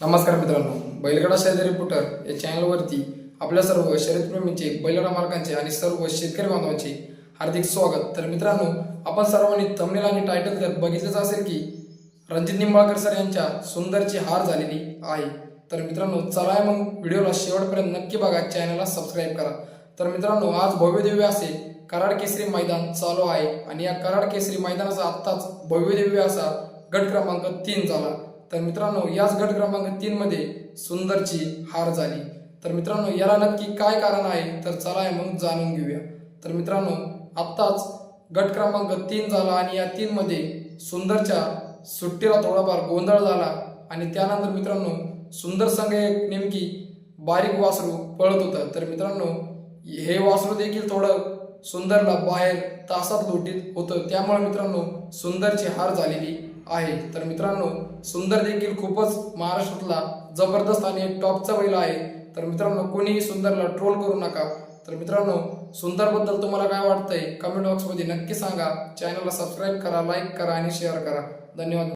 नमस्कार मित्रांनो बैलगाडा शेजारी रिपोर्टर या चॅनलवरती आपल्या सर्व शर्यतप्रेमींचे बैलगाडा मालकांचे आणि सर्व शेतकरी बांधवांचे हार्दिक स्वागत. तर मित्रांनो आपण सर्वांनी थंबनेल आणि टायटल जर बघितलंच असेल की रणजित निंबाळकर सर यांच्या सुंदरची हार झालेली आहे. तर मित्रांनो चला मग व्हिडिओला शेवटपर्यंत नक्की बघा चॅनलला सबस्क्राईब करा. तर मित्रांनो आज भव्यदिव्य असे कराड केसरी मैदान चालू आहे आणि या कराड केसरी मैदानाचा आत्ताच भव्यदिव्य असा गट क्रमांक तीन झाला. तर मित्रांनो याच गट क्रमांक तीन मध्ये सुंदरची हार झाली. तर मित्रांनो याला नक्की काय कारण आहे? तर चला मग जाणून घेऊया. तर मित्रांनो आत्ताच गट क्रमांक तीन झाला आणि या तीन मध्ये सुंदरच्या सुट्टीला थोडाफार गोंधळ झाला. आणि त्यानंतर मित्रांनो सुंदर संघ एक नेमकी बारीक वासरू पळत होतं. तर मित्रांनो हे वासरू देखील थोडं सुंदरला बाहेर तासात लोटीत होतं. त्यामुळे मित्रांनो सुंदरची हार झालेली आहे. तर मित्रांनो सुंदर देखील खूपच महाराष्ट्रातला जबरदस्त आणि एक टॉपचा बैल आहे. तर मित्रांनो कोणीही सुंदरला ट्रोल करू नका. तर मित्रांनो सुंदरबद्दल तुम्हाला काय वाटतंय? कमेंट बॉक्समध्ये नक्की सांगा. चॅनलला सबस्क्राईब करा लाईक करा आणि शेअर करा. धन्यवाद.